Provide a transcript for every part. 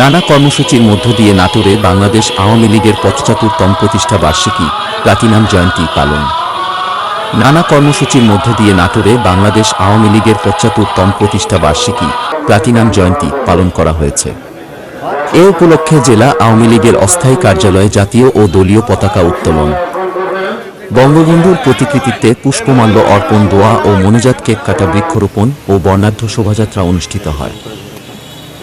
নানা কর্মসূচির মধ্য দিয়ে নাটোরে বাংলাদেশ আওয়ামী লীগের পঁচাত্তরতম প্রতিষ্ঠা বার্ষিকী, প্লাটিনাম জয়ন্তী পালন। নানা কর্মসূচির মধ্য দিয়ে নাটোরে বাংলাদেশ আওয়ামী লীগের পঁচাত্তরতম প্রতিষ্ঠা বার্ষিকী, প্লাটিনাম জয়ন্তী পালন করা হয়েছে। এ উপলক্ষে জেলা আওয়ামী লীগের অস্থায়ী কার্যালয়ে জাতীয় ও দলীয় পতাকা উত্তোলন। বঙ্গবন্ধুর প্রতিকৃতিতে পুষ্পমাল্য অর্পণ দোয়া ও মনোজাত কেক কাটা বৃক্ষরোপণ ও বর্ণাঢ্য শোভাযাত্রা অনুষ্ঠিত হয়।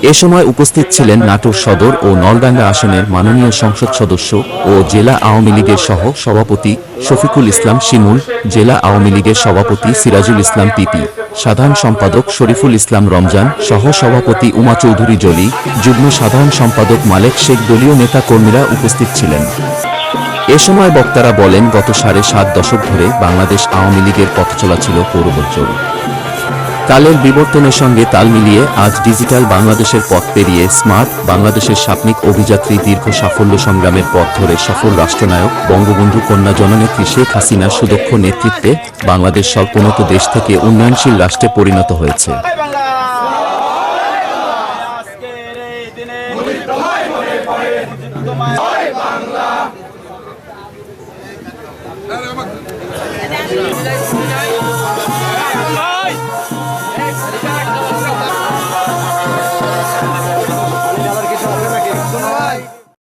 এ সময় উপস্থিত ছিলেন নাটোর সদর ও নলডাঙ্গা আসনের মাননীয় সংসদ সদস্য ও জেলা আওয়ামী লীগের সহ সভাপতি শফিকুল ইসলাম শিমুল, জেলা আওয়ামী লীগের সভাপতি সিরাজুল ইসলাম পিপি, সাধারণ সম্পাদক শরীফুল ইসলাম রমজান, সহ সভাপতি উমা চৌধুরী জলি, যুগ্ম সাধারণ সম্পাদক মালেক শেখ দলীয় নেতা কর্মীরা উপস্থিত ছিলেন। এ সময় বক্তারা বলেন, গত সাড়ে সাত দশক ধরে বাংলাদেশ আওয়ামী লীগের পথ চলা ছিল পৌরবজ্জল কালের বিবর্তনের সঙ্গে তাল মিলিয়ে আজ ডিজিটাল বাংলাদেশের পথ পেরিয়ে স্মার্ট বাংলাদেশের সাপনিক অভিযাত্রী দীর্ঘ সাফল্য সংগ্রামের পথ ধরে সফল রাষ্ট্রনায়ক, বঙ্গবন্ধু কন্যা জননেত্রী শেখ হাসিনার সুদক্ষ নেতৃত্বে বাংলাদেশ স্বল্পোন্নত দেশ থেকে উন্নয়নশীল রাষ্ট্রে পরিণত হয়েছে।